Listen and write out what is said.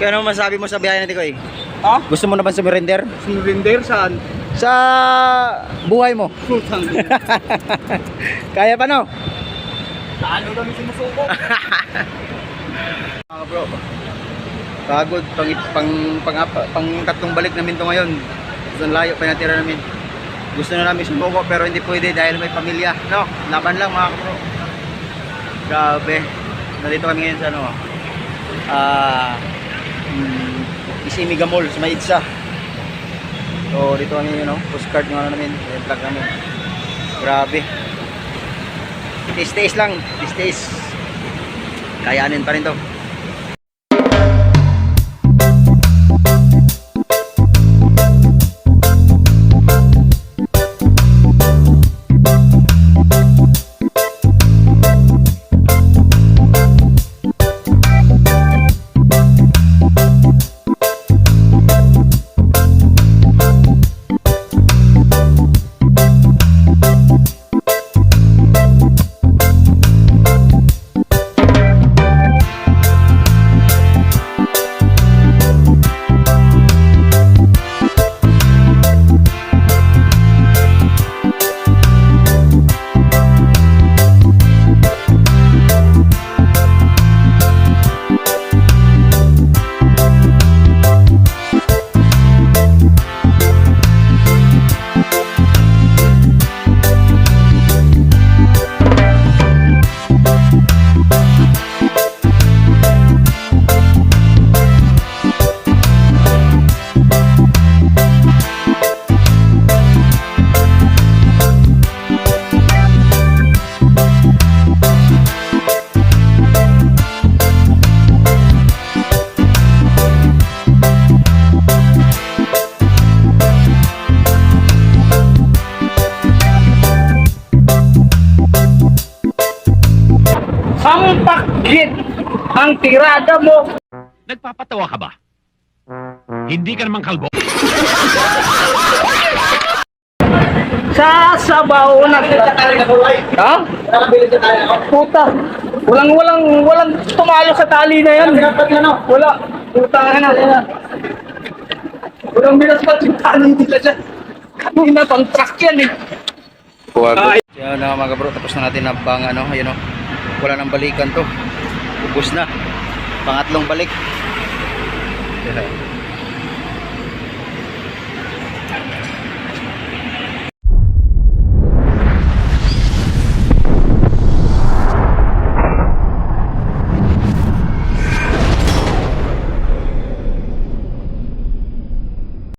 Kaya ano masabi mo sa biyahe natin ko eh? Ha? Gusto mo na ba sumurrender? Sinurinder saan? Sa buhay mo. Putang. Kaya pa no? Saan mo kami sumusuko? Mga bro. Pagod pang pang pang, pang, pang tatlong balik namin to ngayon. Sa layo pa natira namin. Gusto na namin sumuko pero hindi pwede dahil may pamilya. No, laban lang mga bro. Grabe. Nandito kami ngayon sa ano. Ah, mm, Isimiga Mall sa Maidsa. So dito kami yun, no? postcard ng ano namin, yung vlog namin. Grabe. Tiis-tiis lang, tiis-tiis. Kayanin pa rin to. Sampakit ang tirada mo. Nagpapatawa ka ba? Hindi ka naman kalbo. Sa sabaw na Ha? Puta. Walang walang walang tumalo sa tali na yan. Wala. Puta na. Walang binaspat yung tali nila dyan. Kanina pang truck yan eh. Ay. Yan na mga bro, tapos na natin na bang ano, ayun o. Wala nang balikan to. Ubus na. Pangatlong balik.